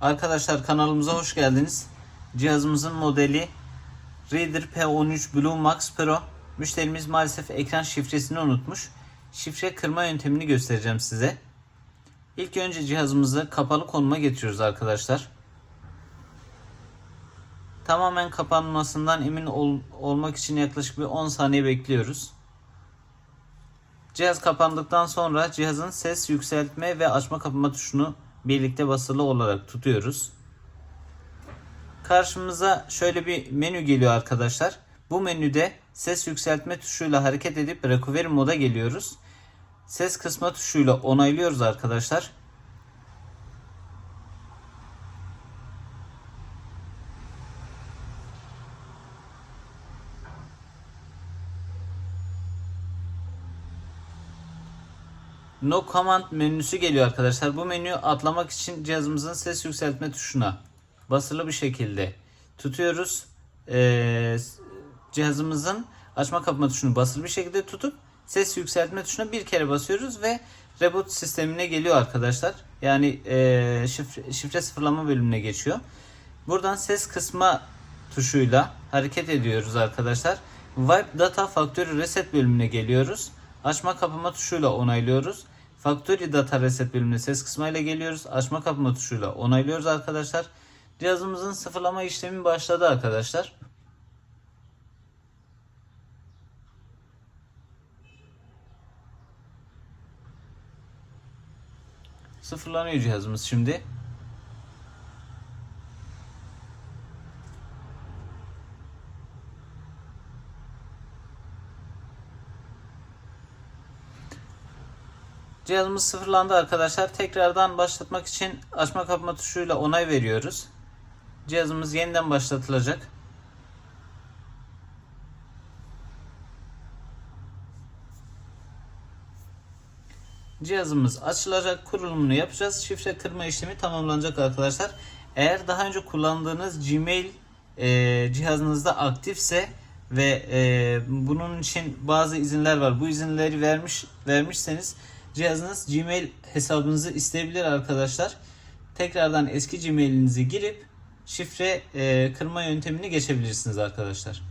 Arkadaşlar kanalımıza hoş geldiniz. Cihazımızın modeli Reader P13 Blue Max Pro. Müşterimiz maalesef ekran şifresini unutmuş. Şifre kırma yöntemini göstereceğim size. İlk önce cihazımızı kapalı konuma getiriyoruz arkadaşlar. Tamamen kapanmasından emin ol- olmak için yaklaşık bir 10 saniye bekliyoruz. Cihaz kapandıktan sonra cihazın ses yükseltme ve açma kapama tuşunu birlikte basılı olarak tutuyoruz. Karşımıza şöyle bir menü geliyor arkadaşlar. Bu menüde ses yükseltme tuşuyla hareket edip recovery moda geliyoruz. Ses kısma tuşuyla onaylıyoruz arkadaşlar. No Command menüsü geliyor arkadaşlar. Bu menüyü atlamak için cihazımızın ses yükseltme tuşuna basılı bir şekilde tutuyoruz. Ee, cihazımızın açma kapama tuşunu basılı bir şekilde tutup ses yükseltme tuşuna bir kere basıyoruz ve reboot sistemine geliyor arkadaşlar. Yani ee, şifre, şifre sıfırlama bölümüne geçiyor. Buradan ses kısma tuşuyla hareket ediyoruz arkadaşlar. Wipe Data Factory Reset bölümüne geliyoruz. Açma kapama tuşuyla onaylıyoruz. Factory Data Reset bölümüne ses kısmıyla geliyoruz. Açma kapama tuşuyla onaylıyoruz arkadaşlar. Cihazımızın sıfırlama işlemi başladı arkadaşlar. Sıfırlanıyor cihazımız şimdi. Cihazımız sıfırlandı arkadaşlar. Tekrardan başlatmak için açma kapama tuşuyla onay veriyoruz. Cihazımız yeniden başlatılacak. Cihazımız açılacak, kurulumunu yapacağız. Şifre kırma işlemi tamamlanacak arkadaşlar. Eğer daha önce kullandığınız Gmail e, cihazınızda aktifse ve e, bunun için bazı izinler var. Bu izinleri vermiş vermişseniz cihazınız Gmail hesabınızı isteyebilir arkadaşlar. Tekrardan eski Gmail'inizi girip şifre e, kırma yöntemini geçebilirsiniz arkadaşlar.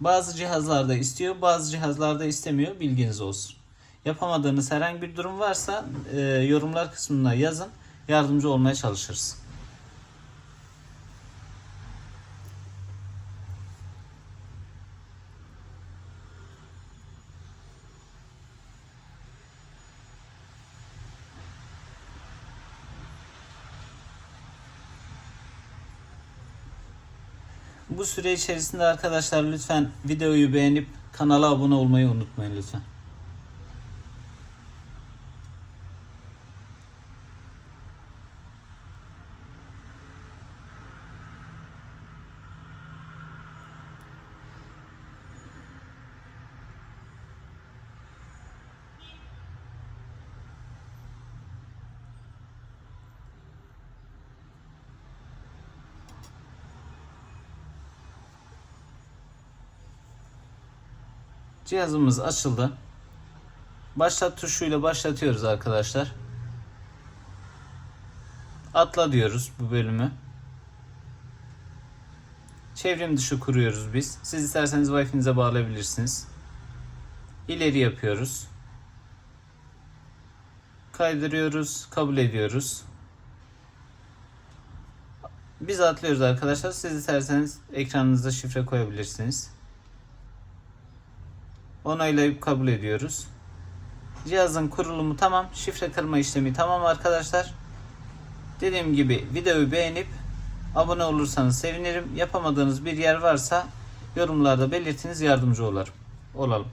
Bazı cihazlarda istiyor, bazı cihazlarda istemiyor. Bilginiz olsun. Yapamadığınız herhangi bir durum varsa e, yorumlar kısmına yazın. Yardımcı olmaya çalışırız. Bu süre içerisinde arkadaşlar lütfen videoyu beğenip kanala abone olmayı unutmayın lütfen. Cihazımız açıldı. Başlat tuşuyla başlatıyoruz arkadaşlar. Atla diyoruz bu bölümü. Çevrim dışı kuruyoruz biz. Siz isterseniz Wi-Fi'nize bağlayabilirsiniz. İleri yapıyoruz. Kaydırıyoruz, kabul ediyoruz. Biz atlıyoruz arkadaşlar. Siz isterseniz ekranınıza şifre koyabilirsiniz. Onaylayıp kabul ediyoruz. Cihazın kurulumu tamam. Şifre kırma işlemi tamam arkadaşlar. Dediğim gibi videoyu beğenip abone olursanız sevinirim. Yapamadığınız bir yer varsa yorumlarda belirtiniz yardımcı olarım. Olalım.